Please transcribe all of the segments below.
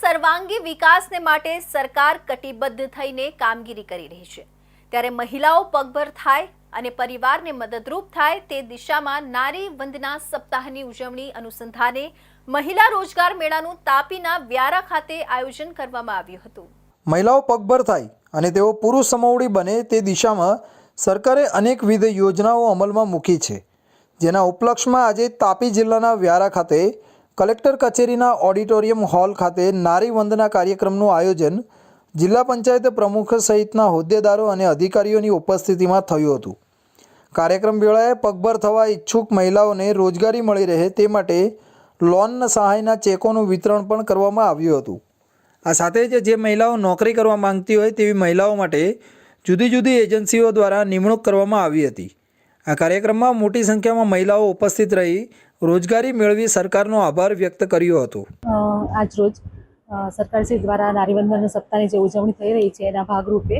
સર્વાંગી વિકાસને માટે સરકાર કટિબદ્ધ થઈને કામગીરી કરી રહી છે. ત્યારે મહિલાઓ પગભર થાય અને પરિવારને મદદરૂપ થાય તે દિશામાં નારી વંદના સપ્તાહની ઉજવણી અનુસંધાને મહિલા રોજગાર મેળાનું તાપીના વ્યારા ખાતે આયોજન કરવામાં આવ્યું હતું. મહિલાઓ પગભર થાય અને તેઓ પુરુષ સમોવડી બને તે દિશામાં સરકારે અનેકવિધ યોજનાઓ અમલમાં મૂકી છે. જેના ઉપલક્ષમાં આજે તાપી જિલ્લાના વ્યારા ખાતે કલેક્ટર કચેરીના ઓડિટોરિયમ હોલ ખાતે નારી વંદના કાર્યક્રમનું આયોજન જિલ્લા પંચાયત પ્રમુખ સહિતના હોદ્દેદારો અને અધિકારીઓની ઉપસ્થિતિમાં થયું હતું. કાર્યક્રમ વેળાએ પગભર થવા ઈચ્છુક મહિલાઓને રોજગારી મળી રહે તે માટે લોન સહાયના ચેકોનું વિતરણ પણ કરવામાં આવ્યું હતું. આ સાથે જ જે મહિલાઓ નોકરી કરવા માંગતી હોય તેવી મહિલાઓ માટે જુદી જુદી એજન્સીઓ દ્વારા નિમણૂક કરવામાં આવી હતી. આ કાર્યક્રમમાં મોટી સંખ્યામાં મહિલાઓ ઉપસ્થિત રહી રોજગારી મેળવી સરકારનો આભાર વ્યક્ત કર્યો હતો. આજરોજ સરકાર સરકારશ્રી દ્વારા નારીવંદન સપ્તાહની જે ઉજવણી થઈ રહી છે, એના ભાગરૂપે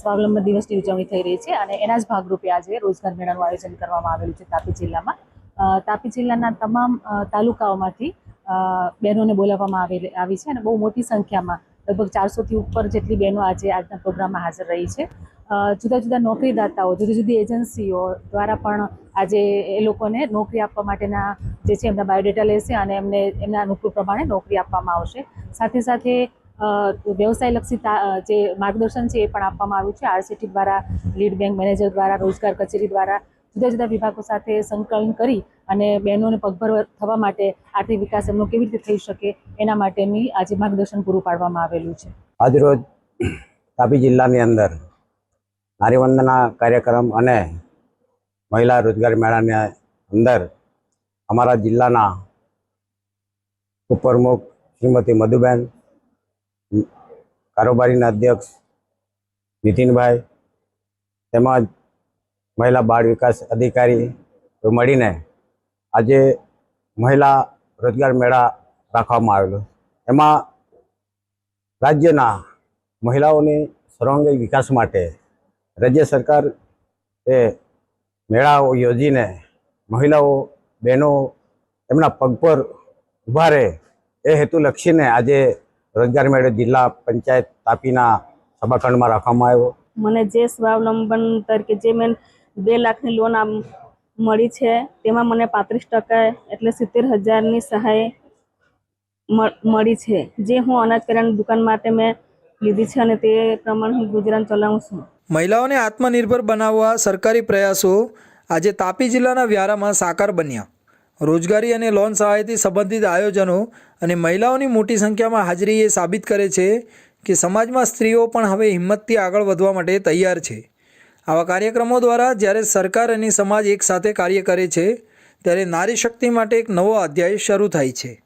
સ્વાવલંબન દિવસની ઉજવણી થઈ રહી છે અને એના જ ભાગરૂપે આજે રોજગાર મેળાનું આયોજન કરવામાં આવેલું છે તાપી જિલ્લામાં. તાપી જિલ્લાના તમામ તાલુકાઓમાંથી બહેનોને બોલાવવામાં આવેલી, આવી છે અને બહુ મોટી સંખ્યામાં, લગભગ ચારસોથી ઉપર જેટલી બહેનો આજે આજના પ્રોગ્રામમાં હાજર રહી છે. જુદા જુદા નોકરીદાતાઓ, જુદી જુદી એજન્સીઓ દ્વારા પણ આજે એ લોકોને નોકરી આપવા માટેના જે છે એમના બાયોડેટા લેશે અને એમને એમના અનુકૂળ પ્રમાણે નોકરી આપવામાં આવશે. સાથે સાથે વ્યવસાયલક્ષી જે માર્ગદર્શન છે એ પણ આપવામાં આવ્યું છે. આરસીટી દ્વારા, લીડ બેંક મેનેજર દ્વારા, રોજગાર કચેરી દ્વારા જુદા જુદા વિભાગો સાથે સંકલન કરી અને બહેનોને પગભર થવા માટે આર્થિક વિકાસ એમનો કેવી રીતે થઈ શકે એના માટેની આજે માર્ગદર્શન પૂરું પાડવામાં આવેલું છે. આજરોજ તાપી જિલ્લાની અંદર નારીવંદના કાર્યક્રમ અને મહિલા રોજગાર મેળાની અંદર અમારા જિલ્લાના ઉપપ્રમુખ શ્રીમતી મધુબેન, કારોબારીના અધ્યક્ષ નીતિનભાઈ તેમજ મહિલા બાળ વિકાસ અધિકારી મળીને આજે મહિલા રોજગાર મેળા રાખવામાં આવેલો. એમાં રાજ્યના મહિલાઓની સર્વાંગી વિકાસ માટે રાજ્ય સરકાર એ મેળાઓ યોજીને મહિલાઓ, બહેનો એમના પગ પર ઊભા રહે એ હેતુ લક્ષીને આજે રોજગાર મેળો જિલ્લા પંચાયત તાપીના સભાખંડમાં રાખવામાં આવ્યો. મને જે સ્વાવલંબન તરીકે જે મેં બે લાખની લોન આમ મળી છે, તેમાં મને પાંત્રીસ ટકા એટલે સિત્તેર હજારની સહાય મળ- છે. જે હું અનાજ કરિયાણાની દુકાન માટે મેં લીધી છે અને તે પ્રમાણે હું ગુજરાન ચલાવું છું. મહિલાઓને આત્મનિર્ભર બનાવવા સરકારી પ્રયાસો આજે તાપી જિલ્લાના વ્યારામાં સાકાર બન્યા. રોજગારી અને લોન સહાયથી સંબંધિત આયોજનો અને મહિલાઓની મોટી સંખ્યામાં હાજરી એ સાબિત કરે છે કે સમાજમાં સ્ત્રીઓ પણ હવે હિંમતથી આગળ વધવા માટે તૈયાર છે. આવા કાર્યક્રમો દ્વારા જ્યારે સરકાર અને સમાજ એકસાથે કાર્ય કરે છે, ત્યારે નારી શક્તિ માટે એક નવો અધ્યાય શરૂ થાય છે.